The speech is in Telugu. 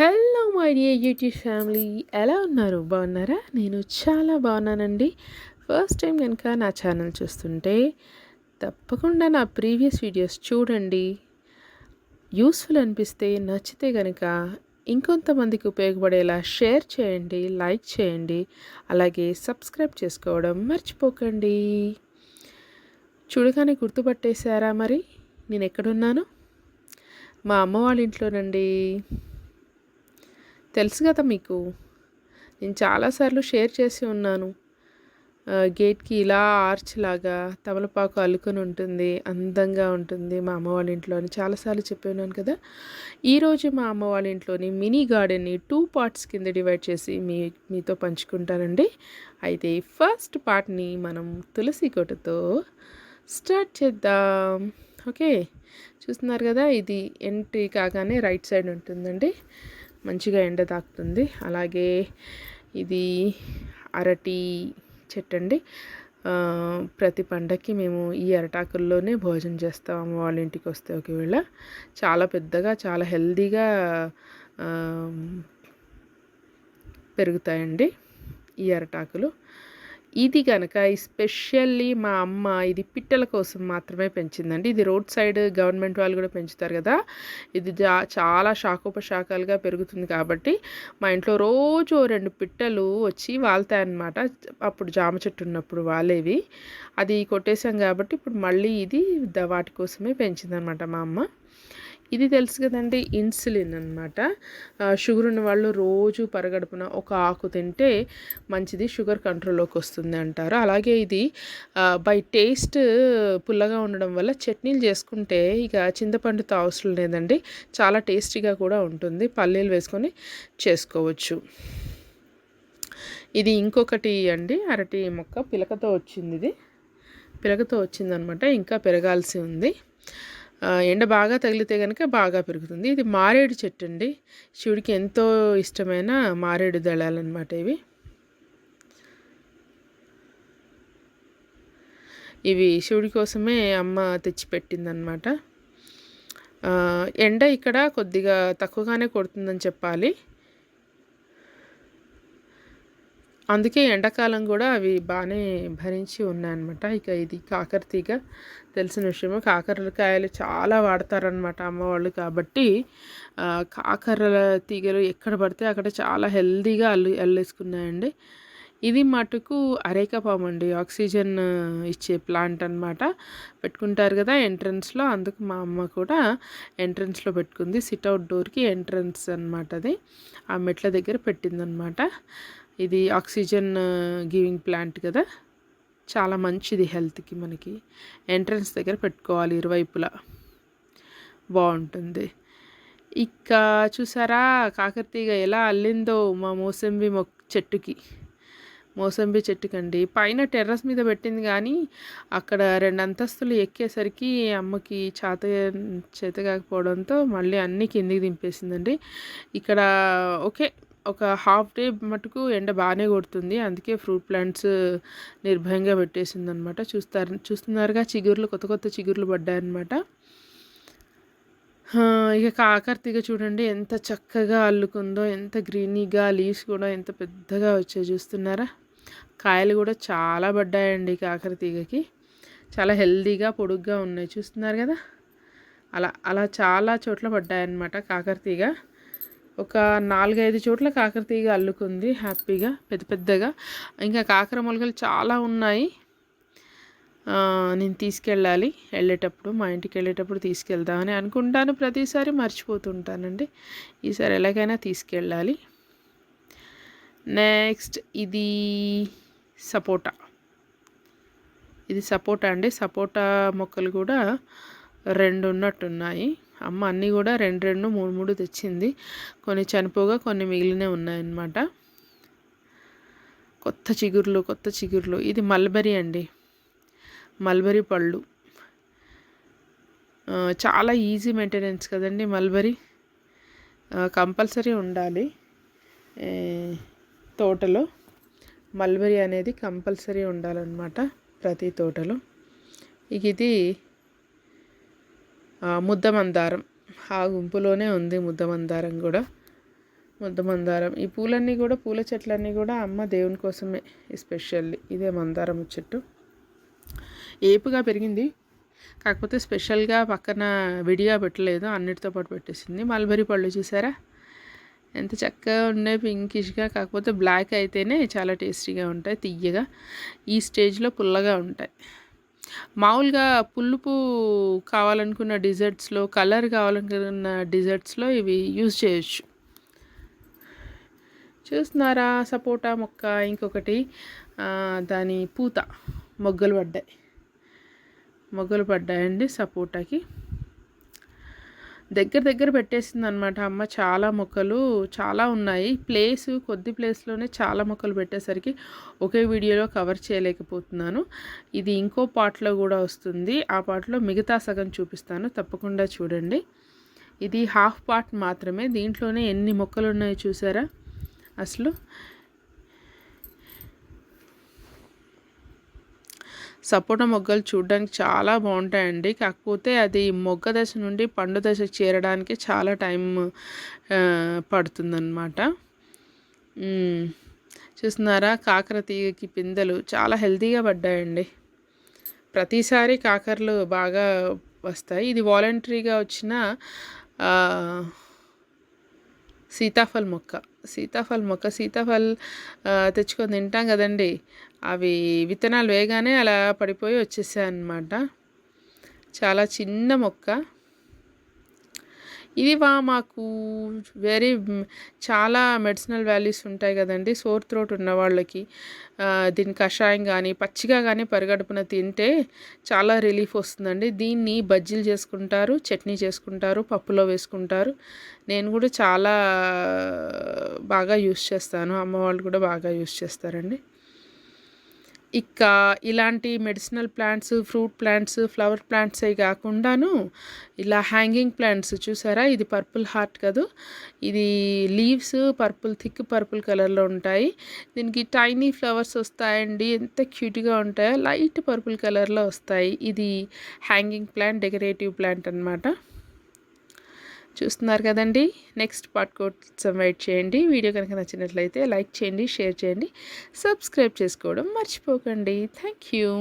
Hello my dear YouTube family ఎలా ఉన్నారు? బాగున్నారా? నేను చాలా బాగున్నానండి. ఫస్ట్ టైం కనుక నా ఛానల్ చూస్తుంటే తప్పకుండా నా ప్రీవియస్ వీడియోస్ చూడండి. యూస్ఫుల్ అనిపిస్తే నచ్చితే కనుక ఇంకొంతమందికి ఉపయోగపడేలా షేర్ చేయండి లైక్ చేయండి. అలాగే సబ్స్క్రైబ్ చేసుకోవడం మర్చిపోకండి. చూడగానే గుర్తుపట్టేశారా మరి? నేను ఎక్కడున్నాను? మా అమ్మ వాళ్ళ ఇంట్లోనండి తెలుసు కదా మీకు. నేను చాలాసార్లు షేర్ చేసి ఉన్నాను. గేట్కి ఇలా ఆర్చ్ లాగా తమలపాకు అల్లుకొని ఉంటుంది అందంగా ఉంటుంది మా అమ్మ వాళ్ళ ఇంట్లో అని చాలాసార్లు చెప్పి ఉన్నాను కదా. ఈరోజు మా అమ్మ వాళ్ళ ఇంట్లోని మినీ గార్డెన్ని టూ పార్ట్స్ కింద డివైడ్ చేసి మీ మీతో పంచుకుంటానండి. అయితే ఫస్ట్ పార్ట్ని మనం తులసి కొట్టుతో స్టార్ట్ చేద్దాం. ఓకే చూస్తున్నారు కదా ఇది ఎంట్రీ కాగానే రైట్ సైడ్ ఉంటుందండి. మంచిగా ఎండ తాకుతుంది. అలాగే ఇది అరటి చెట్టు అండి. ప్రతి పండక్కి మేము ఈ అరటాకుల్లోనే భోజనం చేస్తాము వాళ్ళ ఇంటికి వస్తే ఒకవేళ. చాలా పెద్దగా చాలా హెల్దీగా పెరుగుతాయండి ఈ అరటాకులు. ఇది కనుక ఎస్పెషల్లీ మా అమ్మ ఇది పిట్టల కోసం మాత్రమే పెంచిందండి. ఇది రోడ్ సైడ్ గవర్నమెంట్ వాళ్ళు కూడా పెంచుతారు కదా. ఇది జా చాలా శాఖోపశాఖలుగా పెరుగుతుంది కాబట్టి మా ఇంట్లో రోజు రెండు పిట్టలు వచ్చి వాళ్తాయన్నమాట. అప్పుడు జామ చెట్టు ఉన్నప్పుడు వాలేవి అది కొట్టేశాం కాబట్టి ఇప్పుడు మళ్ళీ ఇది వాటి కోసమే పెంచిందనమాట మా అమ్మ. ఇది తెలుసు కదండి ఇన్సులిన్ అనమాట షుగర్ ఉన్న వాళ్ళు రోజు పరగడుపున ఒక ఆకు తింటే మంచిది షుగర్ కంట్రోల్లోకి వస్తుంది అంటారు. అలాగే ఇది బై టేస్ట్ పుల్లగా ఉండడం వల్ల చట్నీలు చేసుకుంటే ఇక చింతపండుతో అవసరం లేదండి చాలా టేస్టీగా కూడా ఉంటుంది. పల్లీలు వేసుకొని చేసుకోవచ్చు. ఇది ఇంకొకటి అండి అరటి మొక్క పిలకతో వచ్చింది ఇది. పిలకతో వచ్చిందనమాట ఇంకా పెరగాల్సి ఉంది. ఎండ బాగా తగిలితే కనుక బాగా పెరుగుతుంది. ఇది మారేడు చెట్టు అండి. శివుడికి ఎంతో ఇష్టమైన మారేడు దళాలన్నమాట ఇవి. ఇవి శివుడి కోసమే అమ్మ తెచ్చిపెట్టిందనమాట ఎండ ఇక్కడ కొద్దిగా తక్కువగానే కొడుతుందని చెప్పాలి. అందుకే ఎండాకాలం కూడా అవి బాగానే భరించి ఉన్నాయన్నమాట. ఇక ఇది కాకర తీగ. తెలిసిన విషయమే కాకరకాయలు చాలా వాడతారనమాట అమ్మవాళ్ళు కాబట్టి కాకరల తీగలు ఎక్కడ పడితే అక్కడ చాలా హెల్దీగా అల్లు అల్లేసుకున్నాయండి. ఇది మటుకు అరేకపాము అండి. ఆక్సిజన్ ఇచ్చే ప్లాంట్ అనమాట పెట్టుకుంటారు కదా ఎంట్రన్స్లో అందుకు మా అమ్మ కూడా ఎంట్రన్స్లో పెట్టుకుంది. సిట్అవుట్ డోర్కి ఎంట్రన్స్ అనమాట అది. ఆ మెట్ల దగ్గర పెట్టిందనమాట ఇది ఆక్సిజన్ గివింగ్ ప్లాంట్ కదా. చాలా మంచిది హెల్త్కి మనకి. ఎంట్రన్స్ దగ్గర పెట్టుకోవాలి ఇరువైపులా. బాగుంటుంది. ఇక చూసారా? కాకరతీగ ఎలా అల్లిందో మా మోసంబి మొ చెట్టుకి. మోసంబి చెట్టుకండి. పైన టెర్రస్ మీద పెట్టింది కానీ అక్కడ రెండు అంతస్తులు ఎక్కేసరికి అమ్మకి చేత చేత కాకపోవడంతో మళ్ళీ అన్నీ కిందికి దింపేసిందండి. ఇక్కడ ఓకే ఒక హాఫ్ డే మటుకు ఎండ బాగానే కొడుతుంది. అందుకే ఫ్రూట్ ప్లాంట్స్ నిర్భయంగా పెట్టేసింది అనమాట చూస్తారు చూస్తున్నారుగా చిగుర్లు కొత్త కొత్త చిగుర్లు పడ్డాయన్నమాట. ఇక కాకర తీగ చూడండి ఎంత చక్కగా అల్లుకుందో ఎంత గ్రీనీగా లీవ్స్ కూడా ఎంత పెద్దగా వచ్చాయి చూస్తున్నారా? కాయలు కూడా చాలా పడ్డాయండి కాకర తీగకి చాలా హెల్దీగా పొడుగ్గా ఉన్నాయి చూస్తున్నారు కదా? అలా అలా చాలా చోట్ల పడ్డాయన్నమాట కాకర తీగ ఒక నాలుగైదు చోట్ల కాకర తీగ అల్లుకుంది హ్యాపీగా పెద్ద పెద్దగా. ఇంకా కాకర మొలకలు చాలా ఉన్నాయి. నేను తీసుకెళ్ళాలి. వెళ్ళేటప్పుడు మా ఇంటికి వెళ్ళేటప్పుడు తీసుకెళ్దామని అనుకుంటాను. ప్రతిసారి మర్చిపోతుంటానండి. ఈసారి ఎలాగైనా తీసుకెళ్ళాలి. నెక్స్ట్ ఇది సపోటా. ఇది సపోటా అండి. సపోటా మొక్కలు కూడా రెండు ఉన్నట్టున్నాయి అమ్మ అన్నీ కూడా రెండు రెండు మూడు మూడు తెచ్చింది. కొన్ని చనిపోగా కొన్ని మిగిలినే ఉన్నాయన్నమాట. కొత్త చిగుర్లు కొత్త చిగుర్లు. ఇది మల్బరీ అండి. మల్బరీ పళ్ళు. చాలా ఈజీ మెయింటెనెన్స్ కదండి మల్బరీ. కంపల్సరీ ఉండాలి. తోటలో మల్బరీ అనేది కంపల్సరీ ఉండాలన్నమాట ప్రతి తోటలో. ఇక ఇది ముద్ద మందారం ఆ గుంపులోనే ఉంది ముద్ద మందారం కూడా. ముద్ద మందారం ఈ పూలన్నీ కూడా పూల చెట్లన్నీ కూడా అమ్మ దేవుని కోసమే ఎస్పెషల్లీ ఇదే మందారం చెట్టు. ఏపుగా పెరిగింది. కాకపోతే స్పెషల్గా పక్కన విడిగా పెట్టలేదు అన్నిటితో పాటు పెట్టేసింది. మల్బరీ పళ్ళు చూసారా? ఎంత చక్కగా ఉన్నాయి పింకిష్గా కాకపోతే బ్లాక్ అయితేనే చాలా టేస్టీగా ఉంటాయి తియ్యగా. ఈ స్టేజ్లో పుల్లగా ఉంటాయి. మామూలుగా పులుపు కావాలనుకున్న డిజర్ట్స్లో కలర్ కావాలనుకున్న డిజర్ట్స్లో ఇవి యూజ్ చేయొచ్చు. చూస్తున్నారా? సపోటా మొక్క ఇంకొకటి దాని పూత మొగ్గలు పడ్డాయి. మొగ్గలు పడ్డాయండి సపోటాకి. దగ్గర దగ్గర పెట్టేసింది అనమాట అమ్మ చాలా మొక్కలు చాలా ఉన్నాయి. ప్లేస్ కొద్ది ప్లేస్లోనే చాలా మొక్కలు పెట్టేసరికి ఒకే వీడియోలో కవర్ చేయలేకపోతున్నాను. ఇది ఇంకో పార్ట్లో కూడా వస్తుంది. ఆ పార్ట్లో మిగతా సగం చూపిస్తాను. తప్పకుండా చూడండి. ఇది హాఫ్ పార్ట్ మాత్రమే. దీంట్లోనే ఎన్ని మొక్కలు ఉన్నాయో చూసారా? అసలు సపోటా మొగ్గలు చూడడానికి చాలా బాగుంటాయండి. కాకపోతే అది మొగ్గ దశ నుండి పండు దశ చేరడానికి చాలా టైం పడుతుందన్నమాట. చూస్తున్నారా? కాకర తీగకి పిందెలు చాలా హెల్తీగా పడ్డాయండి. ప్రతిసారి కాకరలు బాగా వస్తాయి. ఇది వాలంటరీగా వచ్చిన సీతాఫల్ మొక్క. సీతాఫల్ మొక్క సీతాఫల్ తెచ్చుకొని తింటాం కదండి. అవి విత్తనాలు వేయగానే అలా పడిపోయి వచ్చేసాయి అన్నమాట చాలా చిన్న మొక్క. ఇది వా మాకు వెరీ చాలా మెడిసినల్ వాల్యూస్ ఉంటాయి కదండి. సోర్ త్రోట్ ఉన్న వాళ్ళకి దీని కషాయం కానీ పచ్చిగా కానీ పరిగడుపున తింటే చాలా రిలీఫ్ వస్తుందండి. దీన్ని బజ్జీలు చేసుకుంటారు చట్నీ చేసుకుంటారు పప్పులో వేసుకుంటారు. నేను కూడా చాలా బాగా యూస్ చేస్తాను. అమ్మ వాళ్ళు కూడా బాగా యూస్ చేస్తారండి. ఇక ఇలాంటి medicinal plants fruit plants flower plants అవి కాకుండాను ఇలా హ్యాంగింగ్ ప్లాంట్స్ చూసారా? ఇది పర్పుల్ హార్ట్ కదా? ఇది లీవ్స్ పర్పుల్ థిక్ పర్పుల్ కలర్లో ఉంటాయి. దీనికి టైనీ ఫ్లవర్స్ వస్తాయండి. ఎంత క్యూట్గా ఉంటాయో లైట్ పర్పుల్ కలర్లో వస్తాయి. ఇది హ్యాంగింగ్ ప్లాంట్ డెకరేటివ్ ప్లాంట్ అనమాట చూస్తున్నారు కదండి. నెక్స్ట్ పార్ట్ కోసం వెయిట్ చేయండి. వీడియో కనుక నచ్చినట్లయితే లైక్ చేయండి షేర్ చేయండి సబ్స్క్రైబ్ చేసుకోవడం మర్చిపోకండి. Thank you